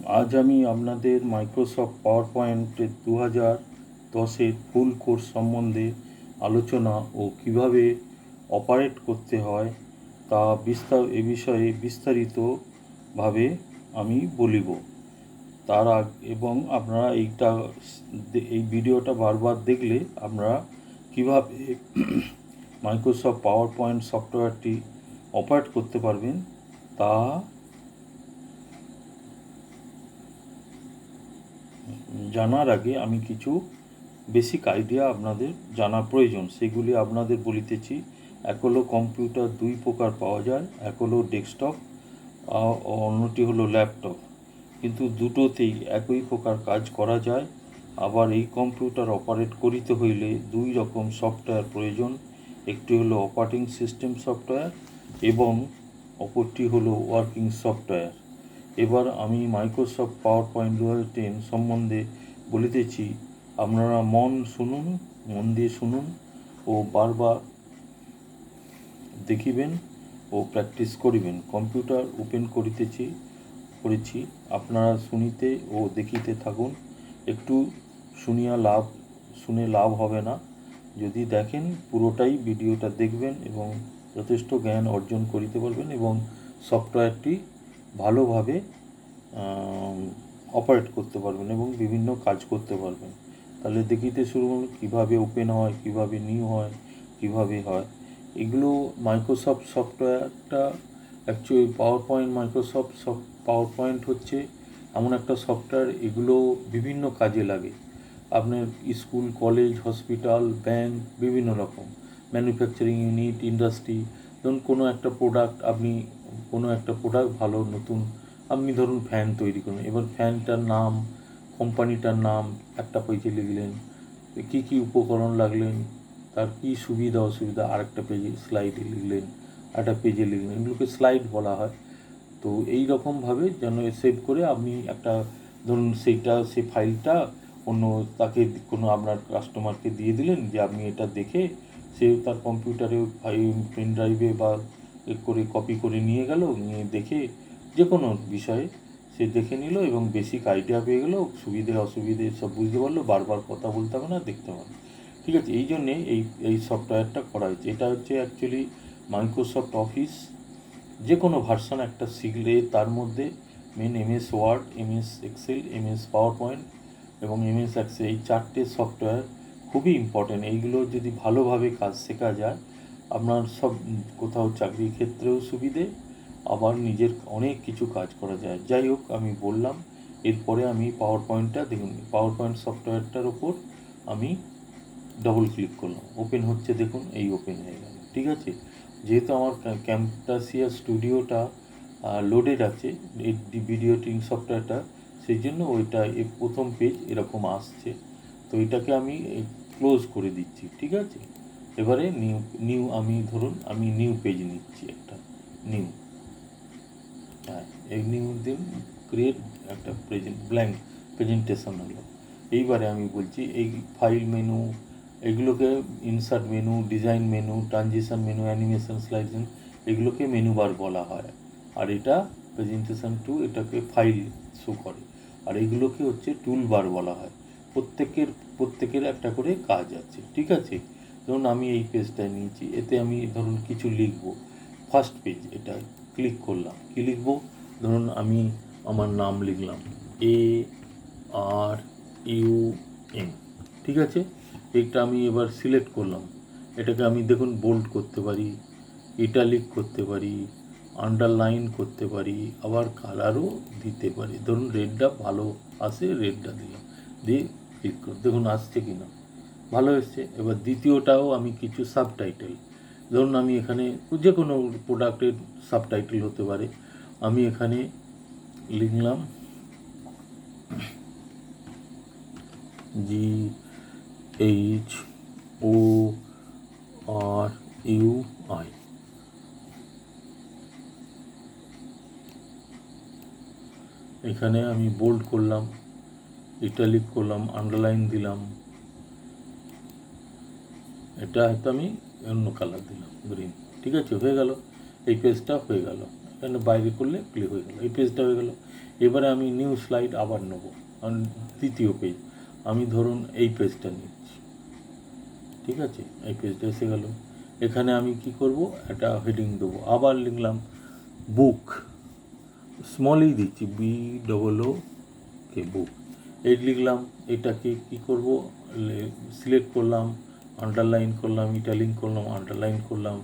আজ আমি আপনাদের মাইক্রোসফট পাওয়ার পয়েন্টের দু হাজার দশের ফুল কোর্স সম্বন্ধে আলোচনা ও কীভাবে অপারেট করতে হয় তা বিস্তার, এ বিষয়ে বিস্তারিতভাবে আমি বলিব। তার আগ, এবং আপনারা এইটা, এই ভিডিওটা বারবার দেখলে আপনারা কীভাবে মাইক্রোসফট পাওয়ার পয়েন্ট সফটওয়্যারটি অপারেট করতে পারবেন তা জানার আগে আমি কিছু বেসিক আইডিয়া আপনাদের জানা প্রয়োজন। সেগুলি আপনাদের বলিতেছি। এক হলো কম্পিউটার দুই প্রকার পাওয়া যায়। এক হলো ডেস্কটপ অন্যটি হলো ল্যাপটপ কিন্তু দুটোতেই একই প্রকার কাজ করা যায়। আবার এই কম্পিউটার অপারেট করিতে হইলে দুই রকম সফটওয়্যার প্রয়োজন। একটি হলো অপারেটিং সিস্টেম সফটওয়্যার এবং অপরটি হলো ওয়ার্কিং সফটওয়্যার এবার আমি মাইক্রোসফট পাওয়ার পয়েন্ট দু সম্বন্ধে বলিতেছি আপনারা মন শুনুন, মন দিয়ে শুনুন ও বারবার দেখিবেন ও প্র্যাকটিস করিবেন। কম্পিউটার ওপেন করিতেছি করেছি। আপনারা শুনিতে ও দেখিতে থাকুন। একটু শুনিয়া লাভ, শুনে লাভ হবে না। যদি দেখেন, পুরোটাই ভিডিওটা দেখবেন এবং যথেষ্ট জ্ঞান অর্জন করিতে পারবেন এবং সফটওয়্যারটি ভালোভাবে অপারেট করতে পারবেন এবং বিভিন্ন কাজ করতে পারবেন। তাহলে দেখিতে শুরু করুন কীভাবে ওপেন হয়, কীভাবে নিউ হয়, কীভাবে হয়। এগুলো মাইক্রোসফট সফটওয়্যারটা actually power point Microsoft soft power point হচ্ছে এমন একটা সফটওয়্যার এগুলো বিভিন্ন কাজে লাগে। আপনার স্কুল কলেজ হসপিটাল ব্যাংক বিভিন্ন রকম। ম্যানুফ্যাকচারিং ইউনিট ইন্ডাস্ট্রি ধরুন কোনো একটা প্রোডাক্ট আপনি, কোনো একটা প্রোডাক্ট ভালো, নতুন আপনি ধরুন ফ্যান তৈরি করুন। এবার ফ্যানটার নাম কোম্পানিটার নাম একটা পেজে লিখলেন কী কী উপকরণ লাগলেন, তার কী সুবিধা, অসুবিধা, আরেকটা পেজে স্লাইডে লিখলেন, একটা পেজে লিখলেন, এগুলোকে স্লাইড বলা হয়। তো এই রকমভাবে যেন সেভ করে আপনি একটা, ধরুন সেইটা সেই ফাইলটা অন্য তাকে কোনো আপনার কাস্টমারকে দিয়ে দিলেন যে আপনি এটা দেখে সে তার কম্পিউটারে ফাইল পেন ড্রাইভে বা করে কপি করে নিয়ে গেল, নিয়ে দেখে যে কোনো বিষয়ে সে দেখে নিল এবং বেসিক আইডিয়া পেয়ে গেল, সুবিধে, অসুবিধে সব বুঝতে পারল, বারবার কথা বলতে হবে না, দেখতে হবে ঠিক আছে, এই জন্যে এই এই সফটওয়্যারটা করা হয়েছে। এটা হচ্ছে অ্যাকচুয়ালি মাইক্রোসফট অফিস যে কোনো ভার্সন একটা শিখলে তার মধ্যে main MS word MS excel MS power point এবং এমএস এক্সেল এই চারটে সফটওয়্যার খুবই ইম্পর্টেন্ট এইগুলো যদি ভালোভাবে কাজ শেখা যায়, আপনার সব কোথাও চাকরির ক্ষেত্রেও সুবিধে। আবার নিজের অনেক কিছু কাজ করা যায়। যাই হোক, আমি বললাম, এরপরে আমি পাওয়ার পয়েন্টটা দেখুন পাওয়ার পয়েন্ট সফটওয়্যারটার ওপর আমি ডবল ক্লিক করলাম। ওপেন হচ্ছে দেখুন, এই ওপেন হয়ে গেল। ঠিক আছে? যেহেতু আমার ক্যাম্পাসিয়া স্টুডিওটা লোডেড আছে, এই ভিডিও টিং সফটওয়্যারটা সেই জন্য ওইটা এই প্রথম পেজ এরকম আসছে। তো এটাকে আমি ক্লোজ করে দিচ্ছি, ঠিক আছে? এবারে নিউ নিউ আমি ধরুন, আমি নিউ পেজ নিচ্ছি একটা নিউ নিউ দিন ক্রিয়েট একটা প্রেজেন্ট ব্ল্যাঙ্ক প্রেজেন্টেশন হলো। এইবারে আমি বলছি, এই ফাইল মেনু এগুলোকে insert menu design menu transition menu animation sliding এগুলোকে মেনু বার বলা হয়। আর এটা প্রেজেন্টেশন টু এটাকে ফাইল শো করে। আর এগুলোকে হচ্ছে টুল বার বলা হয়। প্রত্যেকের প্রত্যেকের একটা করে কাজ আছে, ঠিক আছে? ধরুন আমি এই পেজটা নিয়েছি, এতে আমি ধরুন কিছু লিখব। ফার্স্ট পেজ এটা ক্লিক করলাম। কি লিখব? ধরুন আমি আমার নাম লিখলাম। এ আর ইউ এম ঠিক আছে? এইটা আমি এবার সিলেক্ট করলাম। এটাকে আমি দেখুন বোল্ড করতে পারি ইটালিক করতে পারি আন্ডারলাইন করতে পারি, আবার কালারও দিতে পারি। ধরুন রেডটা ভালো আসে রেডটা দিলাম। দিয়ে ক্লিক করুন দেখুন আসছে কি না ভালো এসছে। এবার দ্বিতীয়টাও আমি কিছু সাবটাইটেল ধরুন আমি এখানে যে কোনো প্রোডাক্টের সাবটাইটেল হতে পারে। আমি এখানে লিখলাম G H O R U I এখানে আমি বোল্ড করলাম ইটালিক করলাম আন্ডারলাইন দিলাম। এটা হয়তো আমি অন্য কালার দিলাম গ্রিন ঠিক আছে, হয়ে গেল। এই পেজটা হয়ে গেল। এখানে বাইরে করলে ক্লিক হয়ে গেল। এই পেজটা হয়ে গেল। এবারে আমি নিউ স্লাইড আবার নেব। তৃতীয় পেজ আমি ধরুন এই পেজটা নিচ্ছি। ঠিক আছে, এই পেজটা এসে গেল। এখানে আমি কি করব? একটা হেডিং দেবো। আবার লিখলাম বুক স্মলই দিচ্ছি বি ডবল ও কে বুক এই লিখলাম, এটাকে কি করব? সিলেক্ট করলাম। আন্ডারলাইন করলাম ইটালিং করলাম আন্ডারলাইন করলাম,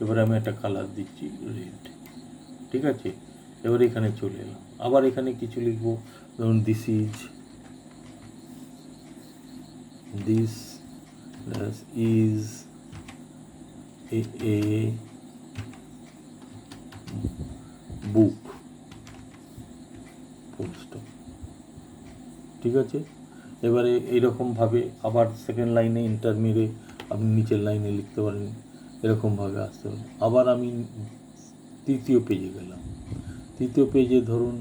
এবারে আমি একটা কালার দিচ্ছি রেড ঠিক আছে? এবার এখানে চলে এলাম। আবার এখানে কিছু লিখব, ধরুন this is this is a a book full ঠিক আছে? এবারে এইরকমভাবে আবার সেকেন্ড লাইনে ইন্টার মেরে আপনি নিচের লাইনে লিখতে পারেন, এরকমভাবে আসতে পারেন। আবার আমি তৃতীয় পেজে গেলাম। তৃতীয় পেজে ধরুন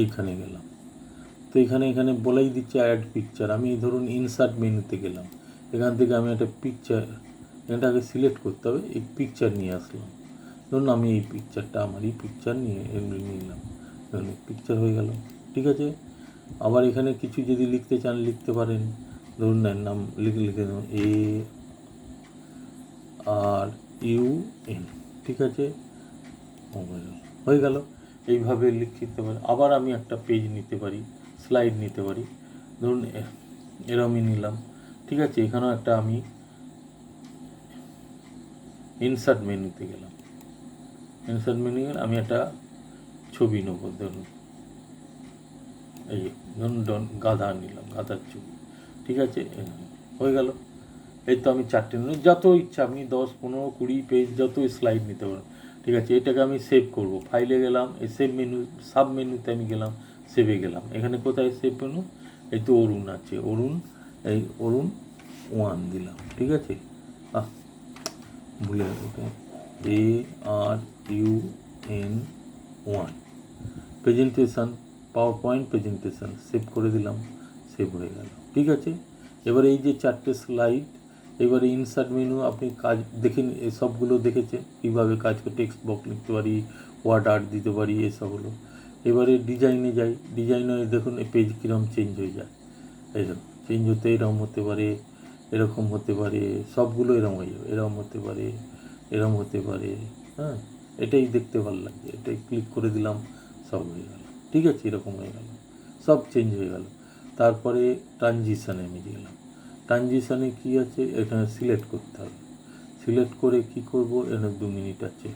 এইখানে গেলাম। তো এখানে এখানে বলেই দিচ্ছে অ্যাড পিকচার আমি ধরুন ইনসার্ট মেনুতে গেলাম। এখান থেকে আমি একটা পিকচার এটাকে সিলেক্ট করতে হবে, এই পিকচার নিয়ে আসলাম। ধরুন আমি এই পিকচারটা আমার এই পিকচার নিয়ে নিলাম। পিকচার হয়ে গেল। ঠিক আছে? আবার এখানে কিছু যদি লিখতে চান, লিখতে পারেন। ধরুন না নাম লিখে লিখে দেবো এ আর ইউ এন, ঠিক আছে? হয়ে গেল। এইভাবে লিখতে পারি আবার আমি একটা পেজ নিতে পারি, স্লাইড নিতে পারি। ধরুন এরমই নিলাম। ঠিক আছে? এখানেও একটা আমি ইনসার্ট মেনুতে গেলাম। ইনসার্ট মেনু আমি একটা ছবি নেব। ধরুন এই ডন- গাধা নিলাম, গাধার ছবি ঠিক আছে? হয়ে গেল। এই তো আমি চারটে নিলাম। যত ইচ্ছা আপনি দশ, পনেরো, কুড়ি পেজ যত স্লাইড নিতে পারেন ঠিক আছে? এটাকে আমি সেভ করব। ফাইলে গেলাম এই সেভ মেনু সাব মেনুতে আমি গেলাম সেভে গেলাম। এখানে কোথায় সেভ মেনু এই তো অরুণ আছে। অরুণ, এই অরুণ ওয়ান দিলাম। ঠিক আছে? আহ, ভুলে গেল A R U N one presentation power point presentation save করে দিলাম সেভ হয়ে গেল। ঠিক আছে? এবারে এই যে চারটে স্লাইড এবারে ইনসার্ট মেনু আপনি কাজ দেখেন এই সবগুলো দেখেছেন? কীভাবে কাজ করে টেক্সট বক্স লিখতে পারি ওয়ার্ড আর্ট দিতে পারি এসবগুলো এবারে ডিজাইনে যাই ডিজাইনে দেখুন, এই পেজ কীরকম চেঞ্জ হয়ে যায়। দেখুন চেঞ্জ হতে এরকম হতে পারে, এরকম হতে পারে, সবগুলো এরকম হয়ে যাবে। এরকম হতে পারে, এরকম হতে পারে হ্যাঁ? এটাই দেখতে ভালো লাগছে এটাই ক্লিক করে দিলাম, সব হয়ে গেল। ঠিক আছে, এরকম হয়ে গেল। সব চেঞ্জ হয়ে গেল। তারপরে ট্রানজিশানে আমি গেলাম। ট্রানজিশানে কী আছে? এখানে সিলেক্ট করতে হবে। সিলেক্ট করে কি করব? এখানে দু মিনিট আছে।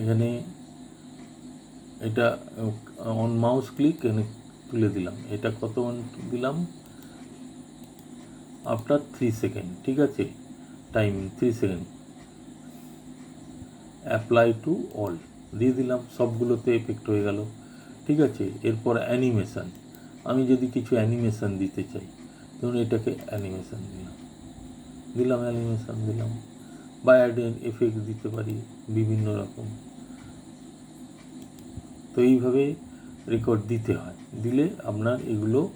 এখানে এটা অন মাউস ক্লিক এখানে তুলে দিলাম। এটা কত দিলাম? আফটার থ্রি সেকেন্ড ঠিক আছে? Time three second apply to all দিয়ে দিলাম, সবগুলোতে এফেক্ট হয়ে গেল। ঠিক আছে? এরপর অ্যানিমেশান আমি যদি কিছু অ্যানিমেশান দিতে চাই, ধরুন এটাকে অ্যানিমেশান দিলাম। দিলাম অ্যানিমেশান দিলাম। বা অ্যাড এফেক্ট দিতে পারি, বিভিন্ন রকম। তো এইভাবে রেকর্ড দিতে হয়। দিলে আপনার এগুলো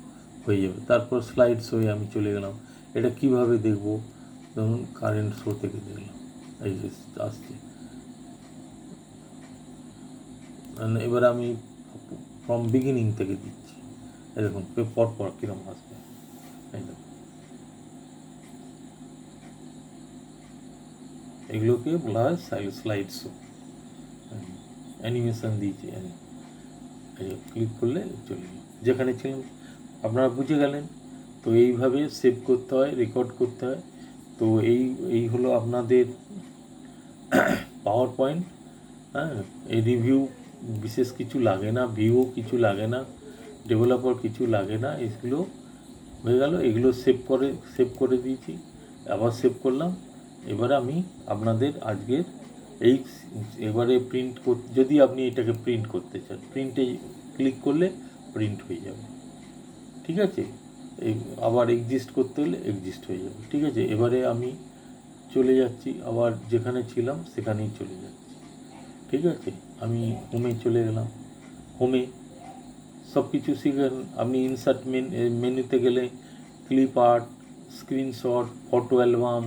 হয়ে যাবে। তারপর স্লাইড শোয়ে আমি চলে গেলাম। এটা কীভাবে দেখব? ধরুন কারেন্ট শো থেকে দেখলাম। এই যে আসছে। এবার আমি ফ্রম বিগিনিং থেকে দিচ্ছি। এরকম পর পর কীরকম আসবে। এগুলোকে বলা হয় স্লাইড শো অ্যানিমেশন দিয়েছি ক্লিক করলে চলে যেখানে ছিলেন আপনারা বুঝে গেলেন। তো এইভাবে সেভ করতে হয় রেকর্ড করতে হয়। তো এই এই হলো আপনাদের পাওয়ার পয়েন্ট হ্যাঁ এই রিভিউ বিশেষ কিছু লাগে না ভিউ কিছু লাগে না ডেভেলপার কিছু লাগে না, এগুলো হয়ে গেল, এগুলো সেভ করে সেভ করে দিয়েছি, আবার সেভ করলাম। এবারে আমি আপনাদের আজকের এই এবারে প্রিন্ট যদি আপনি এটাকে প্রিন্ট করতে চান প্রিন্টে ক্লিক করলে প্রিন্ট হয়ে যাবে। ঠিক আছে? এই আবার এক্সিস্ট করতে হলে এক্সিস্ট হয়ে যাবে। ঠিক আছে? এবারে আমি চলে যাচ্ছি, আবার যেখানে ছিলাম সেখানেই চলে যাচ্ছি। ঠিক আছে, আমি হোমে চলে গেলাম। হোমে সব কিছু শিখেন আপনি ইনসার্ট মেন মেনুতে গেলে clip art screenshot photo album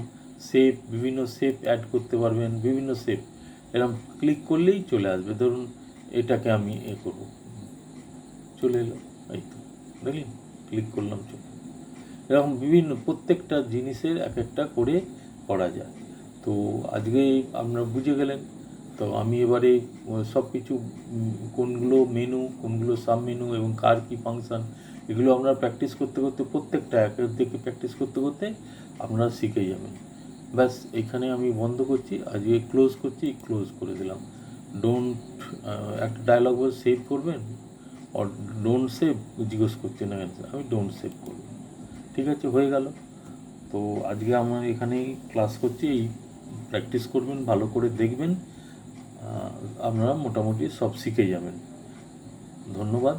shape বিভিন্ন শেপ অ্যাড করতে পারবেন, বিভিন্ন শেপ এরকম ক্লিক করলেই চলে আসবে। ধরুন, এটাকে আমি এ করব। চলে এলো, এই তো দেখলেন ক্লিক করলাম, চলে এরকম বিভিন্ন, প্রত্যেকটা জিনিসের এক একটা করে করা যায়। তো আজকে আপনারা বুঝে গেলেন তো আমি এবারে সব কিছু কোনগুলো মেনু কোনগুলো সাব মেনু এবং কার কি ফাংশান এগুলো আপনারা প্র্যাকটিস করতে করতে প্রত্যেকটা এক এক দিকে প্র্যাকটিস করতে করতে আপনারা শিখে যাবেন ব্যাস, এখানে আমি বন্ধ করছি, আজকে ক্লোজ করছি ক্লোজ করে দিলাম। ডোন্ট একটা ডায়লগ সেভ করবেন? অর ডোন্ট সেভ জিজ্ঞেস করছে না আমি ডোন্ট সেভ করব। ঠিক আছে, হয়ে গেল। তো আজকে আমরা এখানেই ক্লাস করছি, এই প্র্যাকটিস করবেন, ভালো করে দেখবেন। আপনারা মোটামুটি সব শিখে যাবেন। ধন্যবাদ।